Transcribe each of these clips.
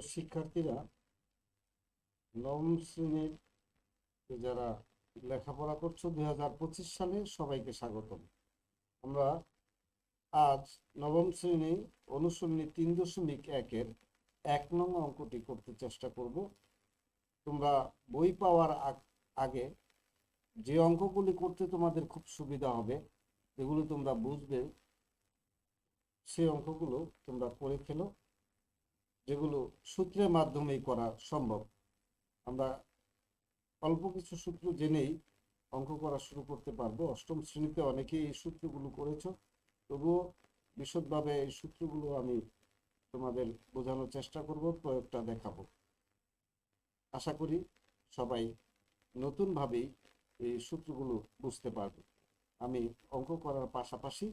শিক্ষার্থীরা নবম শ্রেণির যারা লেখাপড়া করছ দুই হাজার পঁচিশ সালে সবাইকে স্বাগতম। আমরা আজ নবম শ্রেণি অনুশীলনী তিন দশমিক একের এক নং অঙ্কটি করতে চেষ্টা করব। তোমরা বই পাওয়ার আগ- যে অঙ্কগুলি করতে তোমাদের খুব সুবিধা হবে যেগুলো তোমরা বুঝবে সেই অঙ্কগুলো তোমরা করে ফেলো। যেগুলো সূত্রের মাধ্যমেই করা সম্ভব। আমরা অল্প কিছু সূত্র জেনেই অঙ্ক করা শুরু করতে পারব। অষ্টম শ্রেণীতে অনেকেই এই সূত্রগুলো করেছ। তবুও বিশদভাবে এই সূত্রগুলো আমি তোমাদের বোঝানোর চেষ্টা করব প্রয়োগটা দেখাবো। আশা করি সবাই নতুনভাবেই এই সূত্রগুলো বুঝতে পারবে। আমি অঙ্ক করার পাশাপাশি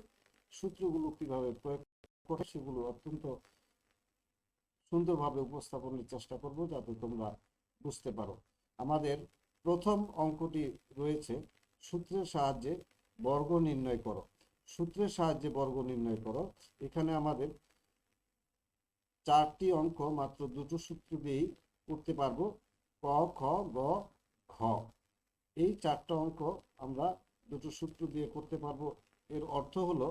সূত্রগুলো কীভাবে প্রয়োগ করে সেগুলো অত্যন্ত সুন্দরভাবে উপস্থাপনের চেষ্টা করব যাতে তোমরা বুঝতে পারো। আমাদের প্রথম অঙ্কটি রয়েছে, সূত্রের সাহায্যে বর্গ নির্ণয় করো। সূত্রের সাহায্যে বর্গ নির্ণয় করো। এখানে আমাদের চারটি অঙ্ক মাত্র দুটো সূত্র দিয়েই করতে পারব। ক, খ, গ খ এই চারটা অঙ্ক আমরা দুটো সূত্র দিয়ে করতে পারব। এর অর্থ হলো,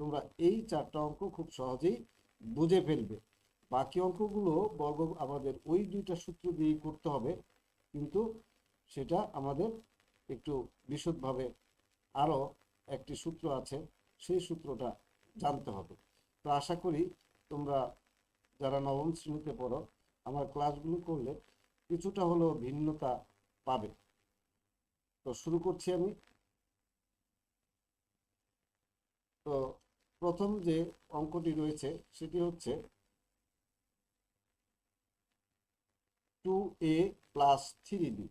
তোমরা এই চারটা অঙ্ক খুব সহজেই বুঝে ফেলবে। বাকি অঙ্কগুলো বর্গ আমাদের ওই দুইটা সূত্র দিয়েই করতে হবে, কিন্তু সেটা আমাদের একটু বিশদভাবে আরও একটি সূত্র আছে, সেই সূত্রটা জানতে হবে। তো আশা করি তোমরা যারা নবম শ্রেণীতে পড়ো, আমার ক্লাসগুলো করলে কিছুটা হলেও ভিন্নতা পাবে। তো শুরু করছি আমি। তো প্রথম যে অঙ্কটি রয়েছে, সেটি হচ্ছে two A plus three B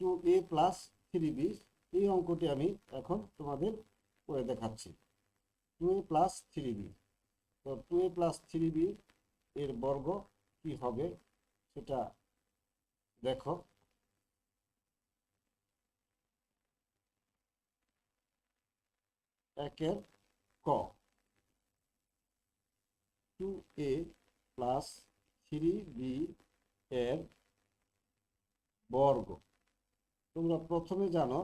two A plus three B এই অঙ্কটি আমি এখন তোমাদের করে দেখাচ্ছি। Two A plus three B তো two A plus three B এর বর্গ কি হবে সেটা দেখো। একের ক। Two A plus three B এর বর্গ। তোমরা প্রথমে জানো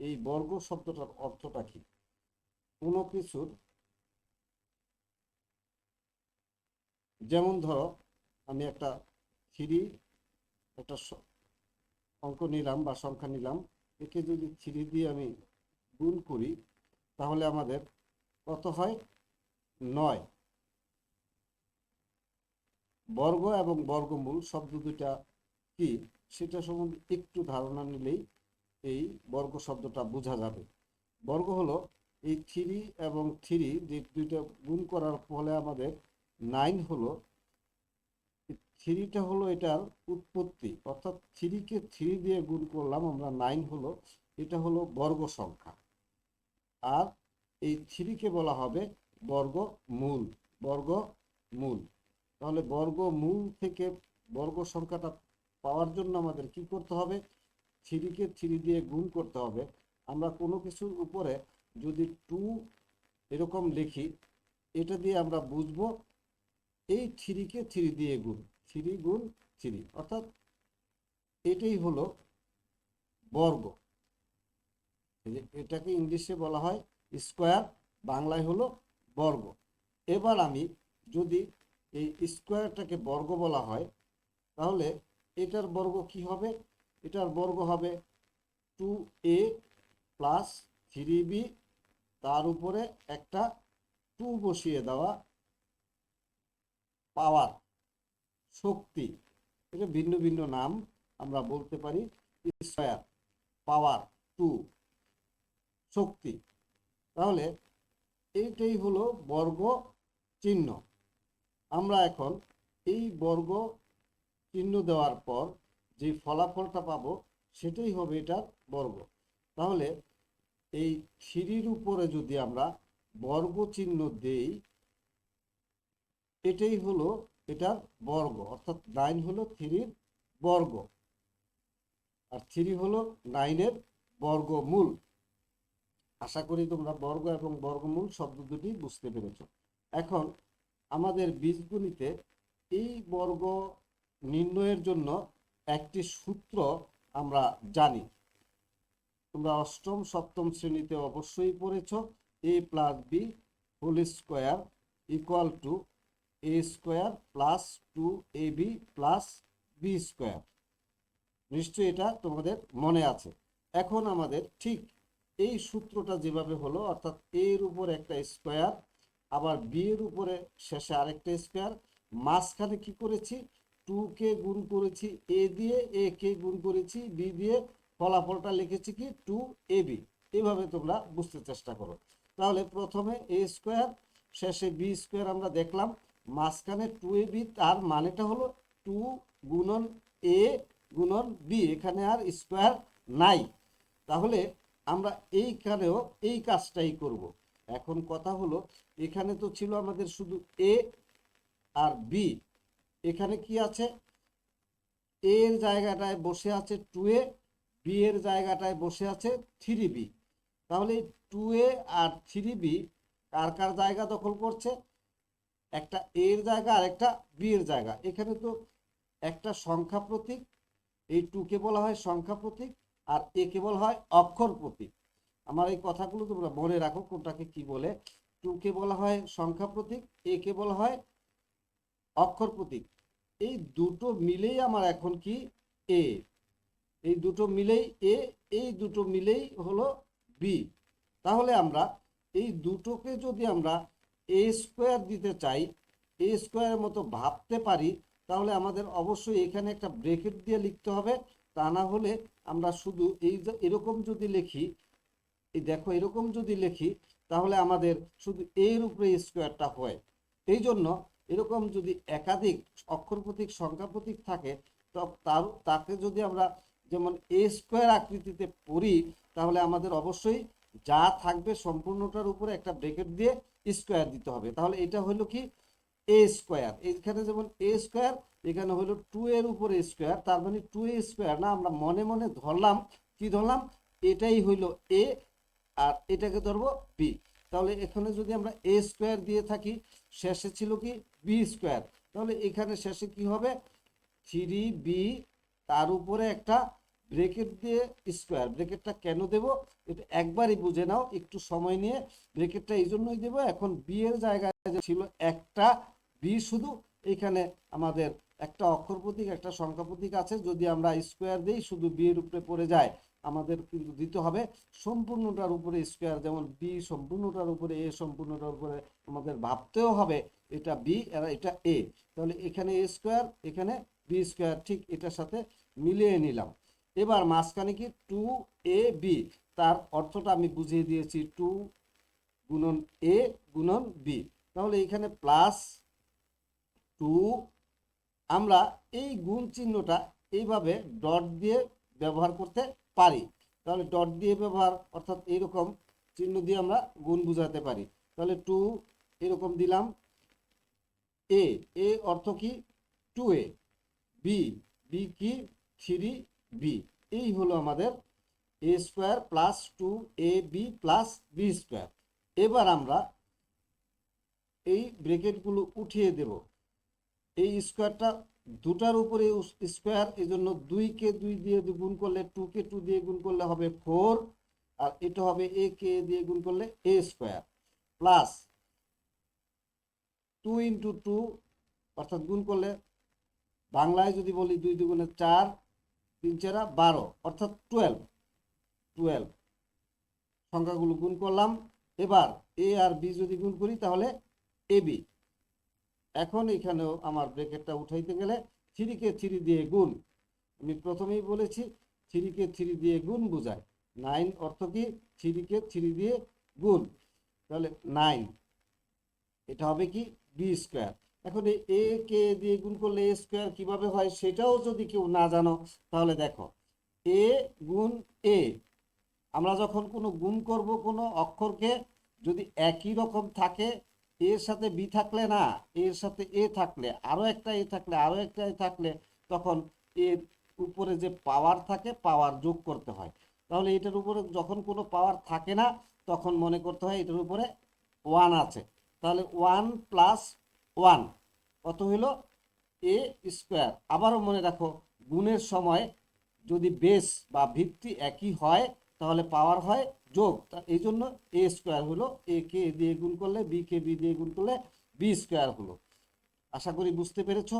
এই বর্গ শব্দটার অর্থটা কি। কোনো কিছুর যেমন ধরো, আমি একটা থ্রি, একটা অঙ্ক নিলাম বা সংখ্যা নিলাম, একে যদি থ্রি দিয়ে আমি গুণ করি, তাহলে আমাদের কত হয়? নয়। বর্গ এবং বর্গমূল শব্দ দুইটা কি? সেটা সম্বন্ধে একটু ধারণা নিলেই এই বর্গ শব্দটা বোঝা যাবে। বর্গ হলো এই থ্রি এবং থ্রি যে দুইটা গুণ করার ফলে আমাদের নাইন হলো থ্রিটা হলো এটার উৎপত্তি। অর্থাৎ থ্রিকে থ্রি দিয়ে গুণ করলাম আমরা নাইন হলো, এটা হলো বর্গ সংখ্যা। আর এই থ্রিকে বলা হবে বর্গ মূল বর্গ মূল তাহলে বর্গ মূল থেকে বর্গ সংখ্যাটা পাওয়ার জন্য আমাদের কি করতে হবে? থ্রিকে থ্রি দিয়ে গুণ করতে হবে। আমরা কোনো কিছুর উপরে যদি টু এরকম লিখি, এটা দিয়ে আমরা বুঝব এই থ্রিকে থ্রি দিয়ে গুণ, থ্রি গুণ থ্রি। অর্থাৎ এটাই হলো বর্গ। এটাকে ইংলিশে বলা হয় স্কোয়ার, বাংলায় হলো বর্গ। এবার আমি যদি এই স্কোয়ারটাকে বর্গ বলা হয়, তাহলে এটার বর্গ কি হবে? এটার বর্গ হবে two A plus three B তার উপরে একটা টু বসিয়ে দেওয়া পাওয়ার শক্তি। এটা ভিন্ন ভিন্ন নাম, আমরা বলতে পারি স্কোয়ার পাওয়ার টু শক্তি। তাহলে এইটাই হলো বর্গ চিহ্ন। আমরা এখন এই বর্গ চিহ্ন দেওয়ার পর যে ফলাফলটা পাবো, সেটাই হবে এটার বর্গ। তাহলে এই থ্রির উপরে যদি আমরা বর্গ চিহ্ন দেই, এটাই হলো এটার বর্গ। অর্থাৎ নাইন হলো থ্রির বর্গ। আর থ্রি হলো নাইনের বর্গমূল। আশা করি তোমরা বর্গ এবং বর্গমূল শব্দ দুটি বুঝতে পেরেছ। এখন আমাদের বীজগণিতে এই বর্গ নির্ণয়ের জন্য একটি সূত্র আমরা জানি। তোমরা অষ্টম, সপ্তম শ্রেণীতে অবশ্যই পড়েছ। A plus B whole square equal to A square plus two A B plus B square নিশ্চয়ই এটা তোমাদের মনে আছে। এখন আমাদের ঠিক এই সূত্রটা যেভাবে হলো, অর্থাৎ এর উপর একটা স্কোয়ার আবার বি এর উপরে শেষে আরেকটা স্কোয়ার মাঝখানে কি করেছি? টু কে গুণ করেছি এ দিয়ে এ কে গুণ করেছি বি দিয়ে ফলাফলটা লিখেছি কি? টু এ বি এভাবে তোমরা বুঝতে চেষ্টা করো। তাহলে প্রথমে এ স্কোয়ার শেষে বি স্কোয়ার আমরা দেখলাম, মাঝখানে টু এ বি তার মানেটা হলো টু গুণন এ গুণন বি এখানে আর স্কোয়ার নাই। তাহলে আমরা এইখানেও এই কাজটাই করব। এখন কথা হলো এখানে তো ছিল আমাদের শুধু এ আর বি এখানে কি আছে? এ এর জায়গাটায় বসে আছে টু এ বি এর জায়গাটায় বসে আছে থ্রি বি তাহলে টু এ আর থ্রি বি কার কার জায়গা দখল করছে? একটা এ এর জায়গা আর একটা বি এর জায়গা। এখানে তো একটা সংখ্যা প্রতীক, এই টুকে বলা হয় সংখ্যা প্রতীক আর এ কে বলা হয় অক্ষর প্রতীক। আমার এই কথাগুলো তোমরা মনে রাখো, কোনটাকে কি বলে। টুকে বলা হয় সংখ্যা প্রতীক এ কে বলা হয় অক্ষর প্রতীক। এই দুটো মিলেই আমার এখন কি এ। এই দুটো মিলেই এ, এই দুটো মিলেই হলো বি। তাহলে আমরা এই দুটোকে যদি আমরা এ স্কোয়ার দিতে চাই, এ স্কোয়ারের মতো ভাবতে পারি, তাহলে আমাদের অবশ্যই এখানে একটা ব্রেকেট দিয়ে লিখতে হবে। তা না হলে আমরা শুধু এই এরকম যদি লিখি, এই দেখো এরকম যদি লিখি তাহলে আমাদের শুধু এর উপরে স্কোয়ারটা হয়। এই জন্য এরকম যদি একাধিক অক্ষর প্রতীক, সংখ্যা প্রতীক থাকে তার, তাকে যদি আমরা যেমন এ স্কোয়ার আকৃতিতে পড়ি, তাহলে আমাদের অবশ্যই যা থাকবে সম্পূর্ণটার উপরে একটা ব্রেকেট দিয়ে স্কোয়ার দিতে হবে। তাহলে এটা হলো কি? এ স্কোয়ার এখানে যেমন এ স্কোয়ার এখানে হলো টু এর উপরে স্কোয়ার তার মানে টু এ স্কোয়ার না, আমরা মনে মনে ধরলাম, কি ধরলাম? এটাই হইল এ আর এটাকে ধরবো বি তাহলে এখানে যদি আমরা এ স্কোয়ার দিয়ে থাকি, শেষে ছিল কি? বি স্কোয়ার তাহলে এখানে শেষে কি হবে? থ্রি বি তার উপরে একটা ব্রেকেট দিয়ে স্কোয়ার ব্রেকেটটা কেন দেব? এটা একবারই বুঝে নাও, একটু সময় নিয়ে। ব্রেকেটটা এই জন্যই দেবো, এখন বি এর জায়গায় ছিল একটা বি শুধু। এখানে আমাদের একটা অক্ষর প্রতীক, একটা সংখ্যা প্রতীক আছে। যদি আমরা স্কোয়ার দিই, শুধু বি এর উপরে পড়ে যায়। আমাদের কিন্তু দিতে হবে। সম্পূর্ণটার উপরে স্কোয়ার যেমন বি সম্পূর্ণটার উপরে এ সম্পূর্ণটার উপরে আমাদের ভাবতেও হবে এটা বি আর এটা এ তাহলে এখানে এ স্কোয়ার এখানে বি স্কোয়ার ঠিক এটার সাথে মিলিয়ে নিলাম। এবার মাঝখানে কি টু এ বি তার অর্থটা আমি বুঝিয়ে দিয়েছি টু গুণন এ গুণন বি তাহলে এখানে প্লাস টু আমরা এই গুণ চিহ্নটা এইভাবে ডট দিয়ে ব্যবহার করতে পারি। তাহলে ডট দিয়ে ব্যবহার অর্থাৎ এইরকম চিহ্ন দিয়ে আমরা গুণ বুঝাতে পারি। তাহলে টু এরকম দিলাম। এ এ অর্থ কি? টু এ বি বি কি? থ্রি বি এই হলো আমাদের A square plus two A B plus B square এবার আমরা এই ব্রেকেটগুলো উঠিয়ে দেব। এই স্কোয়ারটা দুটার উপরে স্কোয়ার এই জন্য দুইকে দুই দিয়ে গুণ করলে টু কে টু দিয়ে গুণ করলে হবে ফোর আর এটা হবে এ কে দিয়ে গুণ করলে A square plus two into two অর্থাৎ গুণ করলে বাংলায় যদি বলি দুই দুগুণে চার, তিন চারা বারো, অর্থাৎ টুয়েলভ টুয়েলভ সংখ্যাগুলো গুণ করলাম। এবার এ আর বি যদি গুণ করি তাহলে এ বি এখন এখানেও আমার ব্রেকেটটা উঠাইতে গেলে থ্রিকে থ্রি দিয়ে গুণ। আমি প্রথমেই বলেছি থ্রিকে থ্রি দিয়ে গুণ বোঝায়। নাইন অর্থ কি? থ্রিকে থ্রি দিয়ে গুণ। তাহলে নাইন। এটা হবে কি? B square. এখন এ, কে দিয়ে গুণ করলে এ স্কোয়ার কীভাবে হয় সেটাও যদি কেউ না জানো, তাহলে দেখো, এ গুণ এ। আমরা যখন কোনো গুণ করব কোনো অক্ষরকে, যদি একই রকম থাকে এর সাথে বি থাকলে না এর সাথে এ থাকলে আরও একটা এ থাকলে আরও একটা এ থাকলে, তখন এর উপরে যে পাওয়ার থাকে পাওয়ার যোগ করতে হয়। তাহলে এটার উপরে যখন কোনো পাওয়ার থাকে না, তখন মনে করতে হয় এটার উপরে ওয়ান আছে। তাহলে ওয়ান প্লাস ওয়ান কত হইল? এ স্কোয়ার আবারও মনে রাখো, গুণের সময় যদি বেস বা ভিত্তি একই হয়, তাহলে পাওয়ার হয় যোগ, তা এই জন্য এ স্কোয়ার হলো এ কে দিয়ে গুণ করলে বি কে বি দিয়ে গুণ করলে বি স্কোয়ার হলো। আশা করি বুঝতে পেরেছ?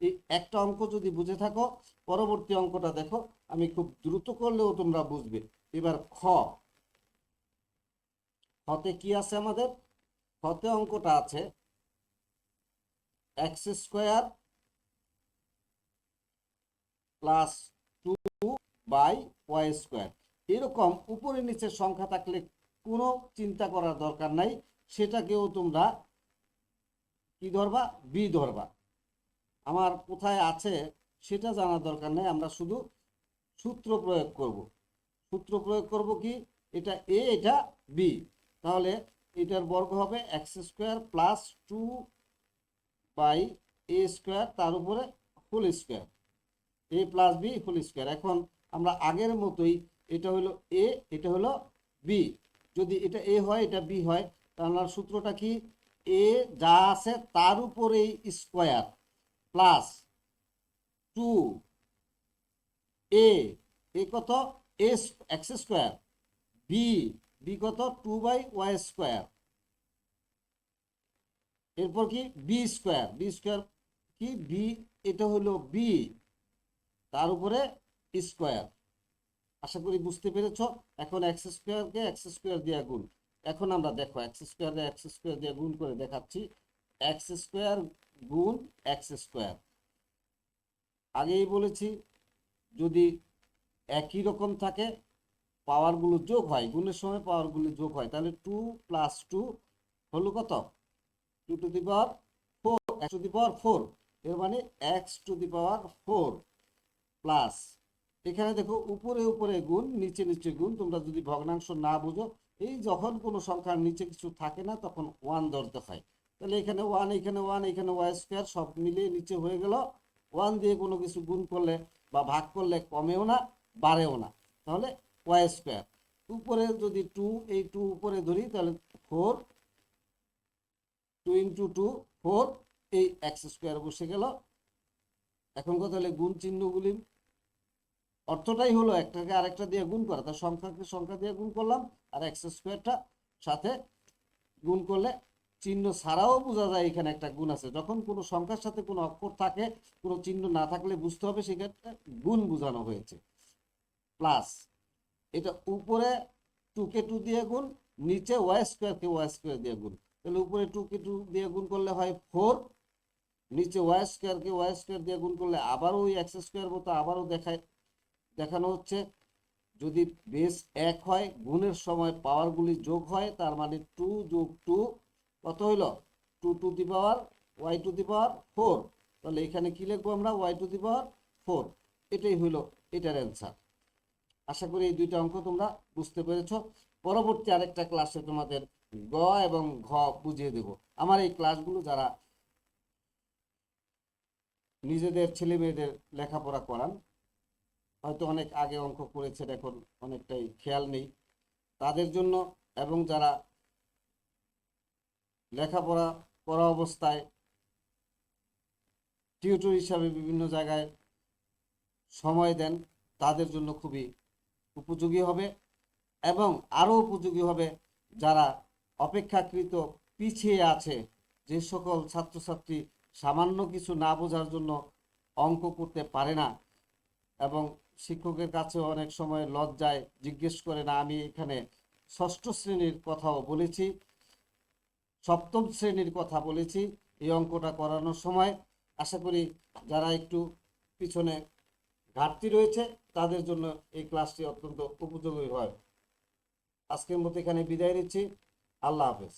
এই একটা অঙ্ক যদি বুঝে থাকো, পরবর্তী অঙ্কটা দেখো, আমি খুব দ্রুত করলেও তোমরা বুঝবে। এবার খ। খতে কি আছে আমাদের? খতে অঙ্কটা আছে X square plus two by Y square এরকম উপরে নিচে সংখ্যা থাকলে কোনো চিন্তা করার দরকার নাই। সেটাকেও তোমরা কি ধরবা? বি ধরবা। আমার কোথায় আছে সেটা জানার দরকার নেই, আমরা শুধু সূত্র প্রয়োগ করব। সূত্র প্রয়োগ করব কি? এটা এ, এটা বি। তাহলে এটার বর্গ হবে x square plus two by a square, তার উপরে whole square. A plus b whole square. এখন আমরা আগের মতোই এটা হলো এ এটা হলো বি যদি এটা এ হয়, এটা বি হয়, তাহলে সূত্রটা কি? এ যা আছে তার উপরেই square plus two a a কত? A x square b b কত? টু বাই ওয়াই স্কোয়ার এরপর কি? বি স্কোয়ার বি স্কোয়ার কি? বি এটা হলো বি তার উপরে স্কোয়ার আশা করি বুঝতে পেরেছ? এখন এক্স স্কোয়ারকে এক্স স্কোয়ার দিয়ে গুণ। এখন আমরা দেখো এক্স স্কোয়ার এক্স স্কোয়ার দিয়ে গুণ করে দেখাচ্ছি। এক্স স্কোয়ার গুণ এক্স স্কোয়ার আগেই বলেছি, যদি একই রকম থাকে পাওয়ারগুলো যোগ হয়, গুণের সময় পাওয়ারগুলো যোগ হয়, তাহলে টু প্লাস টু হলো কত? Two two the power four x two the power four এর মানে x two the power four plus এখানে দেখো উপরে উপরে গুণ, নিচে নিচে গুণ, তোমরা যদি ভগ্নাংশ না বুঝো, এই যখন কোনো সংখ্যার নিচে কিছু থাকে না, তখন ওয়ান ধরতে হয়। তাহলে এখানে ওয়ান এখানে ওয়ান এখানে ওয়াই স্কোয়ার সব মিলিয়ে নিচে হয়ে গেল। ওয়ান দিয়ে কোনো কিছু গুণ করলে বা ভাগ করলে কমেও না, বাড়েও না। তাহলে ওয়াই স্কোয়ার উপরে যদি টু এই টু উপরে ধরি, তাহলে four two into two four এই এক্স স্কোয়ার বসে গেল। এখন কথা হলে গুণ চিহ্নগুলি অর্থটাই হলো একটাকে আরেকটা দিয়ে গুণ করা। তার সংখ্যাকে সংখ্যা দিয়ে গুণ করলাম, আর এক্স স্কোয়ারটা সাথে গুণ করলে চিহ্ন ছাড়াও বোঝা যায় এখানে একটা গুণ আছে। যখন কোনো সংখ্যার সাথে কোনো অক্ষর থাকে, কোনো চিহ্ন না থাকলে বুঝতে হবে সেক্ষেত্রে গুণ বোঝানো হয়েছে। প্লাস এটা উপরে টু কে টু দিয়ে গুণ, নিচে ওয়াই স্কোয়ারকে ওয়াই স্কোয়ার দিয়ে গুণ। তাহলে উপরে টু কে টু দিয়ে গুণ করলে হয় ফোর নিচে ওয়াই স্কোয়ারকে ওয়াই স্কোয়ার দিয়ে গুণ করলে আবারও ওই এক্স স্কোয়ার মতো আবারও দেখায়। দেখানো হচ্ছে, যদি বেস এক হয়, গুণের সময় পাওয়ারগুলি যোগ হয়, তার মানে টু যোগ টু, কত হইল? Two two the power, y two the power, four. তাহলে এখানে কি লিখব আমরা? Y two the power, four. এটাই হইল এটার অ্যান্সার। আশা করি এই দুইটা অঙ্ক তোমরা বুঝতে পেরেছ। পরবর্তী আরেকটা ক্লাসে তোমাদের গ এবং ঘ বুঝিয়ে দেব। আমার এই ক্লাসগুলো যারা নিজেদের ছেলে মেয়েদের লেখাপড়া করান হয়তো অনেক আগে অঙ্ক করেছেন এখন অনেকটাই খেয়াল নেই। তাদের জন্য এবং যারা লেখাপড়া করা অবস্থায় টিউটর হিসাবে বিভিন্ন জায়গায় সময় দেন, তাদের জন্য খুবই উপযোগী হবে এবং আরও উপযোগী হবে যারা অপেক্ষাকৃত পিছিয়ে আছে, যে সকল ছাত্রছাত্রী সামান্য কিছু না বোঝার জন্য অঙ্ক করতে পারে না এবং শিক্ষকের কাছে অনেক সময় লজ্জায় জিজ্ঞেস করে, না, আমি এখানে ষষ্ঠ শ্রেণির কথাও বলেছি, সপ্তম শ্রেণির কথা বলেছি এই অঙ্কটা করানোর সময়। আশা করি যারা একটু পিছনে ঘাটতি রয়েছে, তাদের জন্য এই ক্লাসটি অত্যন্ত উপযোগী হয়। আজকের মতো এখানে বিদায় নিচ্ছি। আল্লাহ হাফেজ।